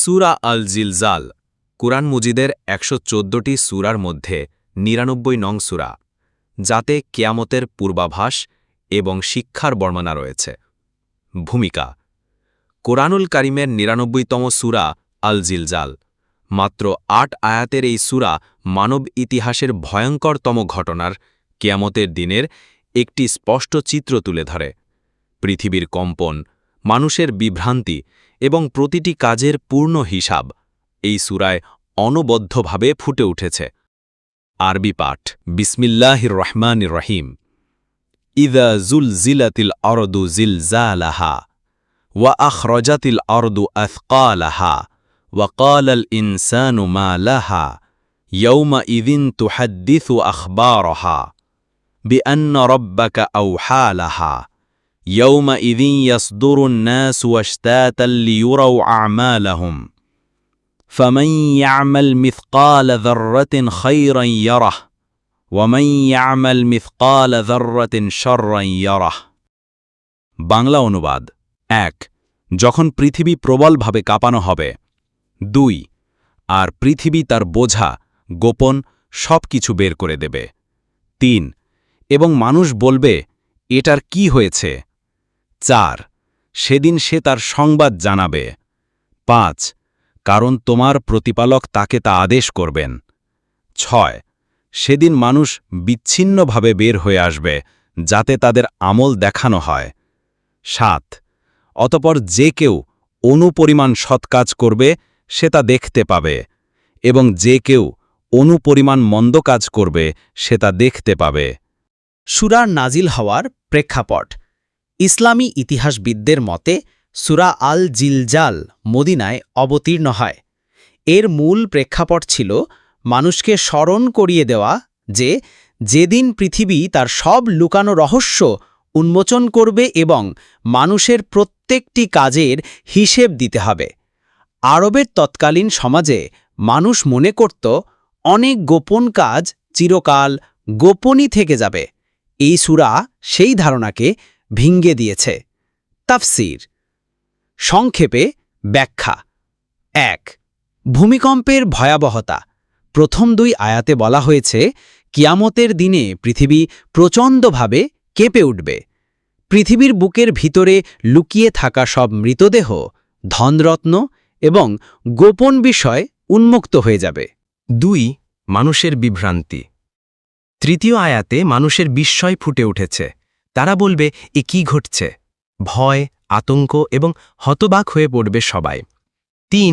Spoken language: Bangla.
সুরা আল জিলজাল কুরআন মুজিদের একশো চোদ্দটি সুরার মধ্যে নিরানব্বই নং সুরা, যাতে কেয়ামতের পূর্বাভাস এবং শিক্ষার বর্ণনা রয়েছে। ভূমিকা, কোরআনুল কারিমের নিরানব্বইতম সুরা আল জিলজাল মাত্র আট আয়াতের এই সুরা মানব ইতিহাসের ভয়ঙ্করতম ঘটনার কেয়ামতের দিনের একটি স্পষ্ট চিত্র তুলে ধরে। পৃথিবীর কম্পন মানুষের বিভ্রান্তি এবং প্রতিটি কাজের পূর্ণ হিসাব এই সুরায় অনবদ্ধভাবে ফুটে উঠেছে আরবি পাঠ বিসমিল্লাহির রহমানির রহিম ইদা জুল জিলাতিল অরদু জিল জালাহা ওয়া আখরজাতিল অরদু আথকালাহা وقال الإنسان ما لها يومئذ تحدث أخبارها بأن ربك أوحى لها يومئذ يصدر الناس واشتاتا ليروا أعمالهم فمن يعمل مثقال ذرة خيرا يره ومن يعمل مثقال ذرة شرا يره বাংলা অনুবাদ এক যখন পৃথিবী প্রবলভাবে কাঁপানো হবে দুই আর পৃথিবী তার বোঝা গোপন সব কিছু বের করে দেবে তিন এবং মানুষ বলবে এটার কি হয়েছে চার। সেদিন সে তার সংবাদ জানাবে। পাঁচ। কারণ তোমার প্রতিপালক তাকে তা আদেশ করবেন। ছয়। সেদিন মানুষ বিচ্ছিন্নভাবে বের হয়ে আসবে, যাতে তাদের আমল দেখানো হয়। সাত। অতপর যে কেউ অনুপরিমাণ সৎকাজ করবে, সে তা দেখতে পাবে, এবং যে কেউ অনুপরিমাণ মন্দ কাজ করবে, সে তা দেখতে পাবে। সুরার নাজিল হওয়ার প্রেক্ষাপট। ইসলামী ইতিহাসবিদদের মতে, সুরা আল জিলজাল মদিনায় অবতীর্ণ হয়। এর মূল প্রেক্ষাপট ছিল মানুষকে স্মরণ করিয়ে দেওয়া যে, যেদিন পৃথিবী তার সব লুকানো রহস্য উন্মোচন করবে এবং মানুষের প্রত্যেকটি কাজের হিসেব দিতে হবে। আরবের তৎকালীন সমাজে মানুষ মনে করত, অনেক গোপন কাজ চিরকাল গোপনই থেকে যাবে। এই সুরা সেই ধারণাকে ভিঙ্গে দিয়েছে। তাফসির। সংক্ষেপে ব্যাখ্যা। এক, ভূমিকম্পের ভয়াবহতা। প্রথম দুই আয়াতে বলা হয়েছে, কিয়ামতের দিনে পৃথিবী প্রচণ্ডভাবে কেঁপে উঠবে। পৃথিবীর বুকের ভিতরে লুকিয়ে থাকা সব মৃতদেহ ধনরত্ন এবং গোপন বিষয় উন্মুক্ত হয়ে যাবে। দুই, মানুষের বিভ্রান্তি। তৃতীয় আয়াতে মানুষের বিস্ময় ফুটে উঠেছে। তারা বলবে এ কি ঘটছে? ভয় আতঙ্ক এবং হতবাক হয়ে পড়বে সবাই।